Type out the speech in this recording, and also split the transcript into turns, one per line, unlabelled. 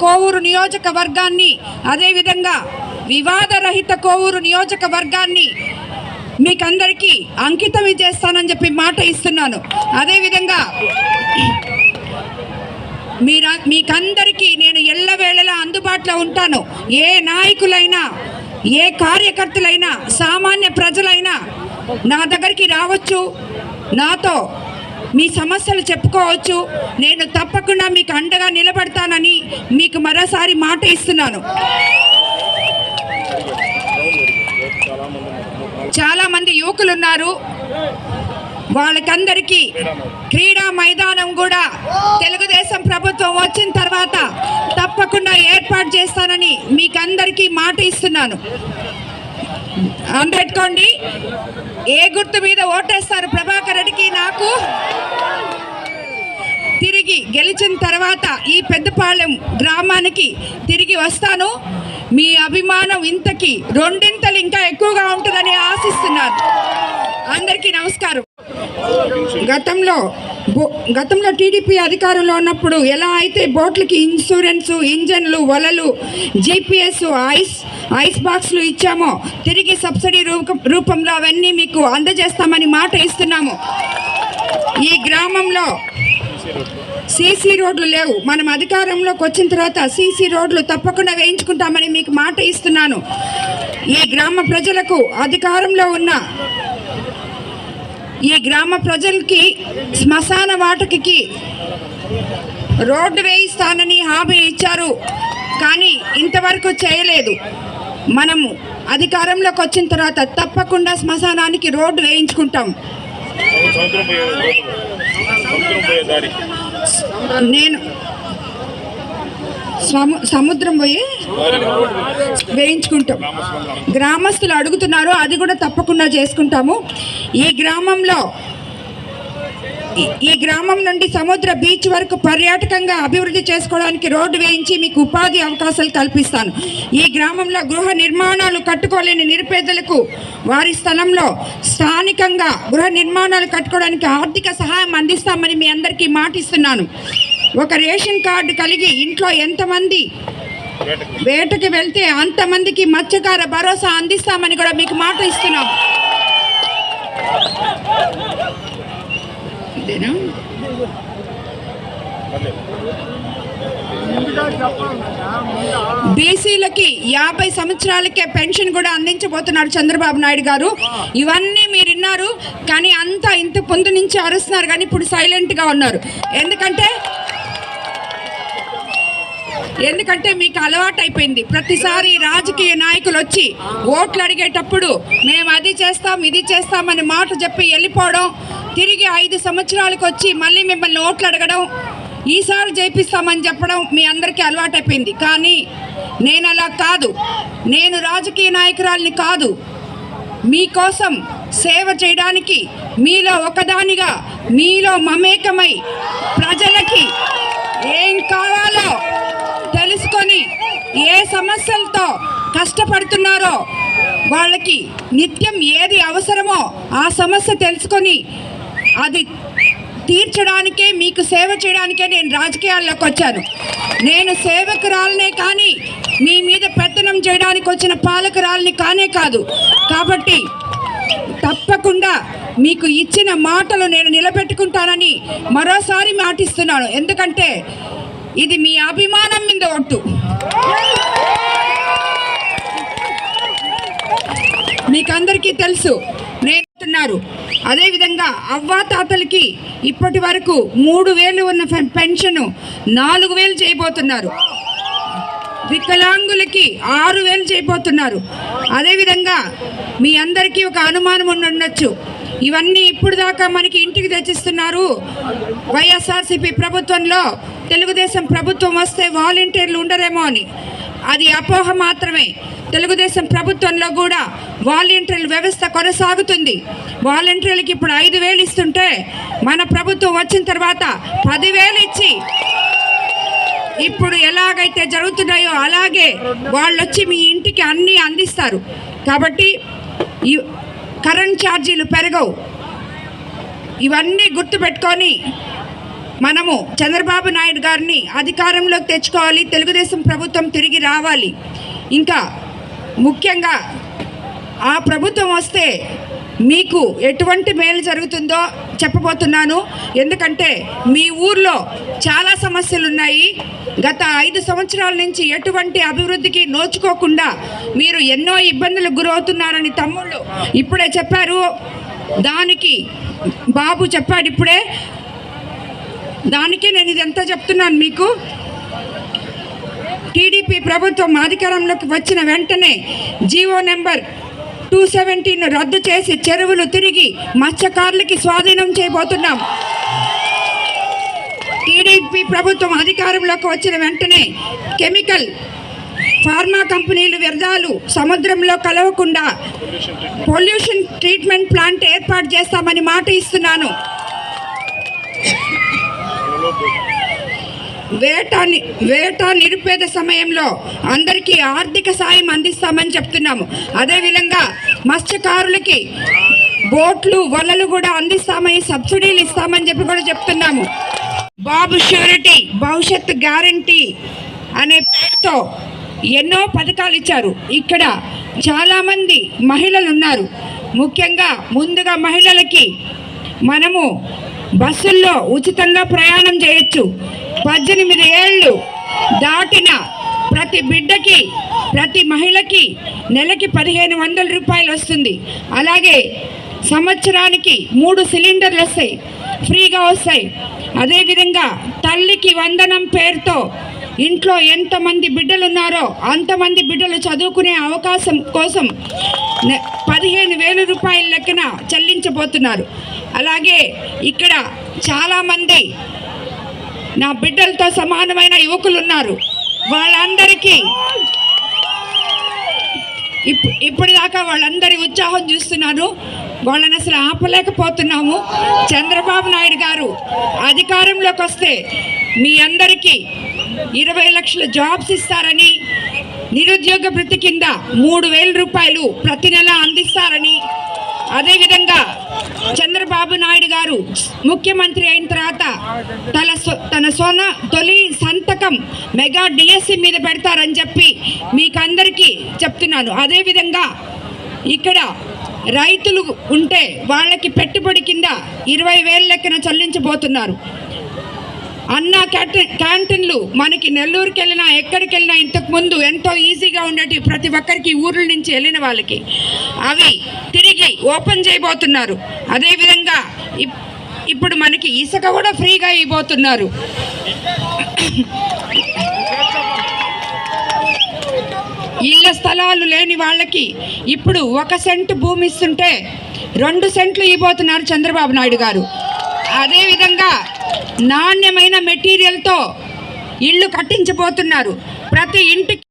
కోవూరు నియోజకవర్గాన్ని అదేవిధంగా వివాదరహిత కోవూరు నియోజకవర్గాన్ని మీకందరికీ అంకితం చేస్తానని చెప్పి మాట ఇస్తున్నాను. అదేవిధంగా మీర మీకందరికీ నేను ఎల్లవేళలా అందుబాటులో ఉంటాను. ఏ నాయకులైనా ఏ కార్యకర్తలైనా సామాన్య ప్రజలైనా నా దగ్గరికి రావచ్చు. నాతో మీ సమస్యలు చెప్పుకోవచ్చు. నేను తప్పకుండా మీకు అండగా నిలబడతానని మీకు మరోసారి మాట ఇస్తున్నాను. చాలా మంది యువకులు ఉన్నారు వాళ్ళకందరికీ క్రీడా మైదానం కూడా తెలుగుదేశం ప్రభుత్వం వచ్చిన తర్వాత తప్పకుండా ఏర్పాటు చేస్తానని మీకందరికీ మాట ఇస్తున్నాను. అందెట్టుకోండి ఏ గుర్తు మీద ఓటేస్తారు ప్రభాకర్ రెడ్డికి? నాకు తిరిగి గెలిచిన తర్వాత ఈ పెద్దపాలెం గ్రామానికి తిరిగి వస్తాను. మీ అభిమానం ఇంతకి రెండింతలు ఇంకా ఎక్కువగా ఉంటుందని ఆశిస్తున్నాను. అందరికీ నమస్కారం. గతంలో గతంలో టీడీపీ అధికారంలో ఉన్నప్పుడు ఎలా అయితే బోట్లకి ఇన్సూరెన్స్ ఇంజన్లు వలలు జీపీఎస్ ఐస్ ఐస్ బాక్స్లు ఇచ్చామో తిరిగి సబ్సిడీ రూపంలో అవన్నీ మీకు అందజేస్తామని మాట ఇస్తున్నాము. ఈ గ్రామంలో సీసీ రోడ్లు లేవు. మనం అధికారంలోకి వచ్చిన తర్వాత సీసీ రోడ్లు తప్పకుండా వేయించుకుంటామని మీకు మాట ఇస్తున్నాను. ఈ గ్రామ ప్రజలకు అధికారంలో ఉన్న ఈ గ్రామ ప్రజలకి శ్మశాన వాటికి రోడ్డు వేయిస్తానని హామీ ఇచ్చారు. కానీ ఇంతవరకు చేయలేదు. మనము అధికారంలోకి వచ్చిన తర్వాత తప్పకుండా శ్మశానానికి రోడ్డు వేయించుకుంటాం. నేను సముద్రం పోయి వేయించుకుంటాం. గ్రామస్తులు అడుగుతున్నారు అది కూడా తప్పకుండా చేసుకుంటాము. ఈ గ్రామంలో ఈ గ్రామం నుండి సముద్ర బీచ్ వరకు పర్యాటకంగా అభివృద్ధి చేసుకోవడానికి రోడ్డు వేయించి మీకు ఉపాధి అవకాశాలు కల్పిస్తాను. ఈ గ్రామంలో గృహ నిర్మాణాలు కట్టుకోలేని నిరుపేదలకు వారి స్థలంలో స్థానికంగా గృహ నిర్మాణాలు కట్టుకోవడానికి ఆర్థిక సహాయం అందిస్తామని మీ అందరికీ మాటిస్తున్నాను. ఒక రేషన్ కార్డు కలిగి ఇంట్లో ఎంతమంది
వేటకు
వేటకి వెళ్తే అంతమందికి మత్స్యకార భరోసా అందిస్తామని కూడా మీకు మాట ఇస్తున్నాం. బీసీలకి యాభై సంవత్సరాలకే పెన్షన్ కూడా అందించబోతున్నారు చంద్రబాబు నాయుడు గారు. ఇవన్నీ మీరు విన్నారు కానీ అంతా ఇంత పొందు నుంచి అరుస్తున్నారు కానీ ఇప్పుడు సైలెంట్గా ఉన్నారు. ఎందుకంటే ఎందుకంటే మీకు అలవాటు అయిపోయింది ప్రతిసారి రాజకీయ నాయకులు వచ్చి ఓట్లు అడిగేటప్పుడు మేము అది చేస్తాం ఇది చేస్తామని మాట చెప్పి వెళ్ళిపోవడం తిరిగి ఐదు సంవత్సరాలకు వచ్చి మళ్ళీ మిమ్మల్ని ఓట్లు అడగడం ఈసారి చేపిస్తామని చెప్పడం మీ అందరికీ అలవాటైపోయింది. కానీ నేను అలా కాదు. నేను రాజకీయ నాయకురాల్ని కాదు. మీకోసం సేవ చేయడానికి మీలో ఒకదానిగా మీలో మమేకమై ప్రజలకి ఏం కావాలో ఏ సమస్యలతో కష్టపడుతున్నారో వాళ్ళకి నిత్యం ఏది అవసరమో ఆ సమస్య తెలుసుకొని అది తీర్చడానికే మీకు సేవ చేయడానికే నేను రాజకీయాల్లోకి వచ్చాను. నేను సేవకురాలనే కానీ మీ మీద పెత్తనం చేయడానికి వచ్చిన పాలకురాలని కానే కాదు. కాబట్టి తప్పకుండా మీకు ఇచ్చిన మాటలు నేను నిలబెట్టుకుంటానని మరోసారి మాటిస్తున్నాను. ఎందుకంటే ఇది మీ అభిమానం మీద ఒట్టు. మీకందరికీ తెలుసు నేనున్నారు అదేవిధంగా అవ్వా తాతలకి ఇప్పటి వరకు మూడు వేలు ఉన్న పెన్షన్ నాలుగు వేలు చేయబోతున్నారు. వికలాంగులకి ఆరు వేలు చేయబోతున్నారు. అదేవిధంగా మీ అందరికీ ఒక అనుమానం ఉండి ఉండొచ్చు. ఇవన్నీ ఇప్పుడు దాకా మనకి ఇంటికి తెచ్చిస్తున్నారు వైఎస్ఆర్సీపీ ప్రభుత్వంలో తెలుగుదేశం ప్రభుత్వం వస్తే వాలంటీర్లు ఉండరేమో అని. అది అపోహ మాత్రమే. తెలుగుదేశం ప్రభుత్వంలో కూడా వాలంటీర్ల వ్యవస్థ కొనసాగుతుంది. వాలంటీర్లకి ఇప్పుడు ఐదు వేలు ఇస్తుంటే మన ప్రభుత్వం వచ్చిన తర్వాత పదివేలు ఇచ్చి ఇప్పుడు ఎలాగైతే జరుగుతున్నాయో అలాగే వాళ్ళు వచ్చి మీ ఇంటికి అన్నీ అందిస్తారు. కాబట్టి కరెంట్ ఛార్జీలు పెరగవు. ఇవన్నీ గుర్తుపెట్టుకొని మనము చంద్రబాబు నాయుడు గారిని అధికారంలోకి తెచ్చుకోవాలి తెలుగుదేశం ప్రభుత్వం తిరిగి రావాలి. ఇంకా ముఖ్యంగా ఆ ప్రభుత్వం వస్తే మీకు ఎటువంటి మేలు జరుగుతుందో చెప్పబోతున్నాను. ఎందుకంటే మీ ఊర్లో చాలా సమస్యలు ఉన్నాయి గత ఐదు సంవత్సరాల నుంచి ఎటువంటి అభివృద్ధికి నోచుకోకుండా మీరు ఎన్నో ఇబ్బందులకు గురవుతున్నారని తమ్ముళ్ళు ఇప్పుడే చెప్పారు. దానికి బాబు చెప్పాడు ఇప్పుడే. దానికే నేను ఇదంతా చెప్తున్నాను మీకు. టీడీపీ ప్రభుత్వం అధికారంలోకి వచ్చిన వెంటనే జీవో నెంబర్ టూ సెవెంటీన్ రద్దు చేసి చెరువులు తిరిగి మత్స్యకారులకి స్వాధీనం చేయబోతున్నాం. టీడీపీ ప్రభుత్వం అధికారంలోకి వచ్చిన వెంటనే కెమికల్ ఫార్మా కంపెనీలు వ్యర్థాలు సముద్రంలో కలవకుండా పొల్యూషన్ ట్రీట్మెంట్ ప్లాంట్ ఏర్పాటు చేస్తామని మాట ఇస్తున్నాను. వేట వేట నిరుపేద సమయంలో అందరికీ ఆర్థిక సాయం అందిస్తామని చెప్తున్నాము. అదేవిధంగా మత్స్యకారులకి బోట్లు వలలు కూడా అందిస్తామని సబ్సిడీలు ఇస్తామని చెప్పి కూడా చెప్తున్నాము. బాబు ష్యూరిటీ భవిష్యత్తు గ్యారంటీ అనే పేరుతో ఎన్నో పథకాలు ఇచ్చారు. ఇక్కడ చాలామంది మహిళలు ఉన్నారు. ముఖ్యంగా ముందుగా మహిళలకి మనము బస్సుల్లో ఉచితంగా ప్రయాణం చేయొచ్చు. పద్దెనిమిది ఏళ్ళు దాటిన ప్రతి బిడ్డకి ప్రతి మహిళకి నెలకి పదిహేను వందల రూపాయలు వస్తుంది. అలాగే సంవత్సరానికి మూడు సిలిండర్లు వస్తాయి. ఫ్రీగా వస్తాయి. అదేవిధంగా తల్లికి వందనం పేరుతో ఇంట్లో ఎంతమంది బిడ్డలు ఉన్నారో అంతమంది బిడ్డలు చదువుకునే అవకాశం కోసం పదిహేను వేల రూపాయల లెక్కన చెల్లించబోతున్నారు. అలాగే ఇక్కడ చాలామంది నా బిడ్డలతో సమానమైన యువకులు ఉన్నారు వాళ్ళందరికీ ఇప్ ఇప్పటిదాకా వాళ్ళందరి ఉత్సాహం చూస్తున్నాను వాళ్ళని అసలు ఆపలేకపోతున్నాము. చంద్రబాబు నాయుడు గారు అధికారంలోకి వస్తే మీ అందరికీ ఇరవై లక్షల జాబ్స్ ఇస్తారని నిరుద్యోగ వృత్తి కింద మూడు వేల రూపాయలు ప్రతి నెల అందిస్తారని అదేవిధంగా చంద్రబాబు నాయుడు గారు ముఖ్యమంత్రి అయిన తర్వాత తన సొ- తన సొన తొలి సంతకం మెగా డిఎస్సి మీద పెడతారని చెప్పి మీకు అందరికీ చెప్తున్నాను. అదేవిధంగా ఇక్కడ రైతులు ఉంటే వాళ్ళకి పెట్టుబడి కింద ఇరవై వేల లెక్కన చెల్లించబోతున్నారు. అన్న క్యాంటీన్ క్యాంటీన్లు మనకి నెల్లూరుకి వెళ్ళినా ఎక్కడికి వెళ్ళినా ఇంతకు ముందు ఎంతో ఈజీగా ఉండేవి ప్రతి ఒక్కరికి ఊర్ల నుంచి వెళ్ళిన వాళ్ళకి. అవి తిరిగి ఓపెన్ చేయబోతున్నారు. అదేవిధంగా ఇప్- ఇప్పుడు మనకి ఇసుక కూడా ఫ్రీగా ఇవ్వబోతున్నారు. ఇళ్ళ స్థలాలు లేని వాళ్ళకి ఇప్పుడు ఒక సెంటు భూమి ఇస్తుంటే రెండు సెంట్లు ఇవ్వబోతున్నారు చంద్రబాబు నాయుడు గారు. అదేవిధంగా నాణ్యమైన మెటీరియల్తో ఇళ్ళు కట్టించిపోతున్నారు. ప్రతి ఇంటికి